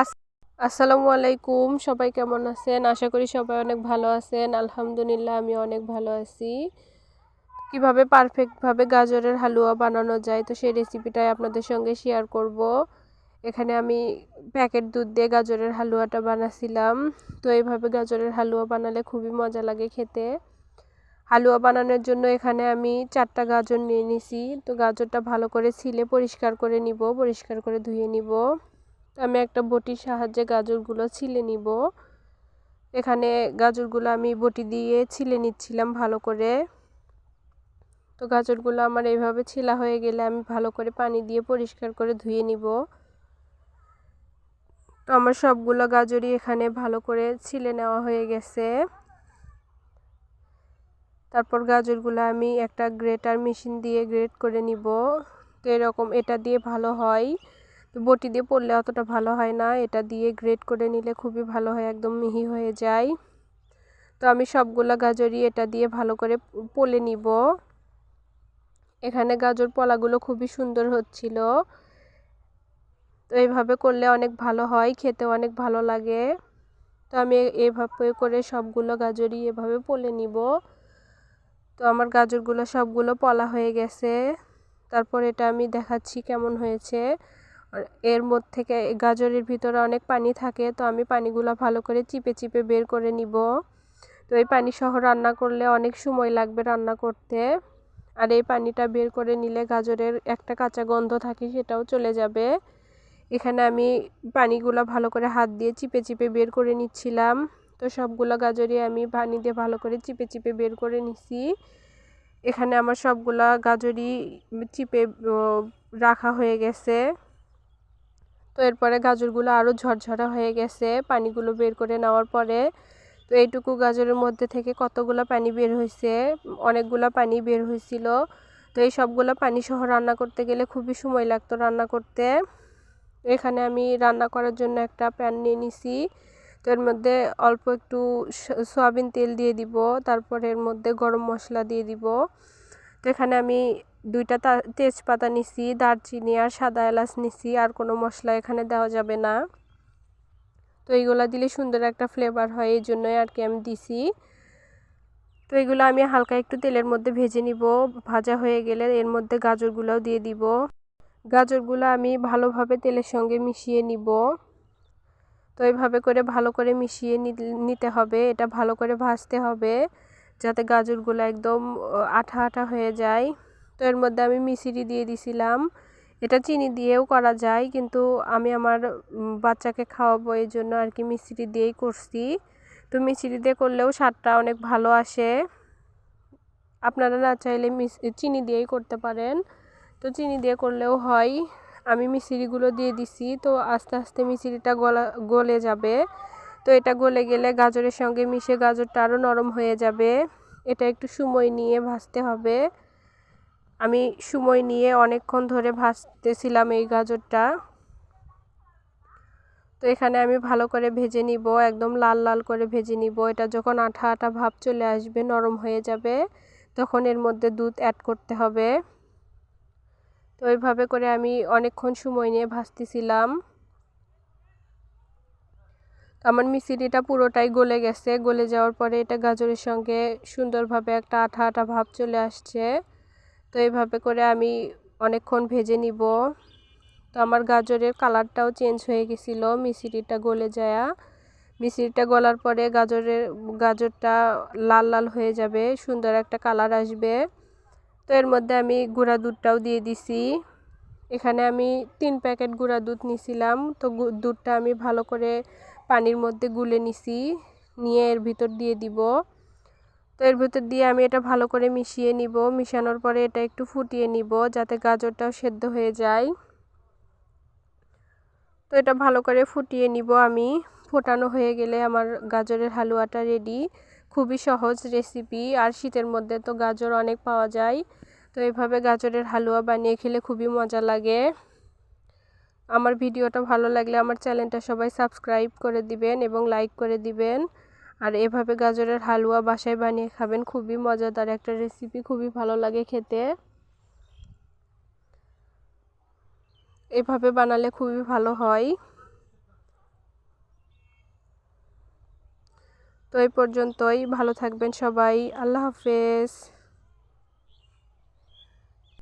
আস- আসসালামু আলাইকুম, সবাই কেমন আছেন? আশা করি সবাই অনেক ভালো আছেন। আলহামদুলিল্লাহ, আমি অনেক ভালো আছি। কীভাবে পারফেক্টভাবে গাজরের হালুয়া বানানো যায়, তো সেই রেসিপিটাই আপনাদের সঙ্গে শেয়ার করব। এখানে আমি প্যাকেট দুধ দিয়ে গাজরের হালুয়াটা বানাছিলাম। তো এইভাবে গাজরের হালুয়া বানালে খুবই মজা লাগে খেতে। হালুয়া বানানোর জন্য এখানে আমি চারটা গাজর নিয়ে নিছি। তো গাজরটা ভালো করে ছিলে পরিষ্কার করে নিব, পরিষ্কার করে ধুয়ে নিব। তো আমি একটা বটির সাহায্যে গাজরগুলো ছিলে নিব। এখানে গাজরগুলো আমি বটি দিয়ে ছিলে নিচ্ছিলাম ভালো করে। তো গাজরগুলো আমার এইভাবে ছিলা হয়ে গেলে আমি ভালো করে পানি দিয়ে পরিষ্কার করে ধুয়ে নিব। তো আমার সবগুলো গাজরই এখানে ভালো করে ছিলে নেওয়া হয়ে গেছে। তারপর গাজরগুলো আমি একটা গ্রেটার মেশিন দিয়ে গ্রেট করে নিব। তো এরকম এটা দিয়ে ভালো হয়। বটি দিয়ে পড়লে অতটা ভালো হয় না। এটা দিয়ে গ্রেট করে নিলে খুবই ভালো হয়, একদম মিহি হয়ে যায়। তো আমি সবগুলো গাজরই এটা দিয়ে ভালো করে পলে নিব। এখানে গাজর পলাগুলো খুবই সুন্দর হচ্ছিল। তো এইভাবে করলে অনেক ভালো হয় খেতে অনেক ভালো লাগে। তো আমি এভাবে করে সবগুলো গাজরই এভাবে পলে নিব। তো আমার গাজরগুলো সবগুলো পলা হয়ে গেছে। তারপর এটা আমি দেখাচ্ছি কেমন হয়েছে। এর মধ্যে থেকে গাজরের ভিতরে অনেক পানি থাকে, তো আমি পানিগুলো ভালো করে চিপে চিপে বের করে নিব। তো এই পানি সহ রান্না করলে অনেক সময় লাগবে রান্না করতে। আর এই পানিটা বের করে নিলে গাজরের একটা কাঁচা গন্ধ থাকে সেটাও চলে যাবে। এখানে আমি পানিগুলো ভালো করে হাত দিয়ে চিপে চিপে বের করে নিচ্ছিলাম। তো সবগুলো গাজরই আমি পানি দিয়ে ভালো করে চিপে চিপে বের করে নিছি। এখানে আমার সবগুলা গাজরই চিপে রাখা হয়ে গেছে। তো এরপরে গাজরগুলো আরও ঝরঝরা হয়ে গেছে, পানিগুলো বের করে নেওয়ার পরে। তো এইটুকু গাজরের মধ্যে থেকে কতগুলো পানি বের হয়েছে? অনেকগুলো পানি বের হয়েছিল। তো এই সবগুলো পানি সহ রান্না করতে গেলে খুবই সময় লাগতো রান্না করতে। এখানে আমি রান্না করার জন্য একটা প্যান নিয়ে নিছি। তো এর মধ্যে অল্প একটু সয়াবিন তেল দিয়ে দিব, তারপর এর মধ্যে গরম মশলা দিয়ে দিব। তো এখানে আমি দুইটা তেজপাতা নিছি, দারচিনি আর সাদা এলাচ নিছি, আর কোনো মশলা এখানে দেওয়া যাবে না। তো এইগুলো দিলে সুন্দর একটা ফ্লেভার হয়, এই জন্যই আর কি আমি দিছি। তো এগুলো আমি হালকা একটু তেলের মধ্যে ভেজে নিব, ভাজা হয়ে গেলে এর মধ্যে গাজরগুলোও দিয়ে দিব। গাজরগুলো আমি ভালোভাবে তেলের সঙ্গে মিশিয়ে নিব। তো এইভাবে করে ভালো করে মিশিয়ে নিতে হবে, এটা ভালো করে ভাজতে হবে, যাতে গাজরগুলো একদম, আঠা আঠা হয়ে যায়। তো এর মধ্যে আমি মিশিরি দিয়ে দিছিলাম। এটা চিনি দিয়েও করা যায়, কিন্তু আমি আমার বাচ্চাকে খাওয়াবো এই জন্য আর কি মিশ্রি দিয়েই করছি। তো মিশ্রি দিয়ে করলেও স্বাদটা অনেক ভালো আসে। আপনারা না চাইলে চিনি দিয়েই করতে পারেন। তো চিনি দিয়ে করলেও হয়। আমি মিশ্রিগুলো দিয়ে দিছি, তো আস্তে আস্তে মিশ্রিটা গলা, গলে যাবে। তো এটা গলে গেলে গাজরের সঙ্গে মিশে গাজরটা আরও নরম হয়ে যাবে। এটা একটু সময় নিয়ে ভাজতে হবে। আমি সময় নিয়ে অনেকক্ষণ ধরে ভাজতেছিলাম এই গাজরটা। তো এখানে আমি ভালো করে ভেজে নিব, একদম লাল লাল করে ভেজে নিব। এটা যখন আঠা আঠা ভাব চলে আসবে, নরম হয়ে যাবে, তখন এর মধ্যে দুধ অ্যাড করতে হবে। তো এইভাবে করে আমি অনেকক্ষণ সময় নিয়ে ভাজতেছিলাম। আমার মিশ্রিটা পুরোটাই গলে গেছে। গলে যাওয়ার পরে এটা গাজরের সঙ্গে সুন্দরভাবে একটা আঠা আঠা ভাব চলে আসছে। তো এইভাবে করে আমি অনেকক্ষণ ভেজে নিব। তো আমার গাজরের কালারটাও চেঞ্জ হয়ে গেছিল, মিশ্রিটা গলে যায়। মিশ্রিটা গলার পরে গাজরের, গাজরটা লাল লাল হয়ে যাবে, সুন্দর একটা কালার আসবে। তো এর মধ্যে আমি গুঁড়া দুধটাও দিয়ে দিছি। এখানে আমি তিন প্যাকেট গুঁড়া দুধ নিছিলাম, তো দুধটা আমি ভালো করে পানির মধ্যে গুলে নিছি, নিয়ে এর ভিতর দিয়ে দিব। তো এর ভিতর দিয়ে আমি এটা ভালো করে মিশিয়ে নিব। মিশানোর পরে এটা একটু ফুটিয়ে নিব যাতে গাজরটাও সেদ্ধ হয়ে যায়। তো এটা ভালো করে ফুটিয়ে নিব আমি। ফোটানো হয়ে গেলে আমার গাজরের হালুয়াটা রেডি খুবই সহজ রেসিপি আর শীতের মধ্যে তো গাজর অনেক পাওয়া যায়। তো এইভাবে গাজরের হালুয়া বানিয়ে খেলে খুবই মজা লাগে। আমার ভিডিওটা ভালো লাগলে আমার চ্যানেলটা সবাই সাবস্ক্রাইব করে দিবেন এবং লাইক করে দিবেন। আর এভাবে গাজরের হালুয়া বাসায় বানিয়ে খাবেন, খুবই মজাদার একটা রেসিপি খুবই ভালো লাগে খেতে। এভাবে বানালে খুবই ভালো হয়। তো এই পর্যন্তই, ভালো থাকবেন সবাই, আল্লাহ হাফেজ।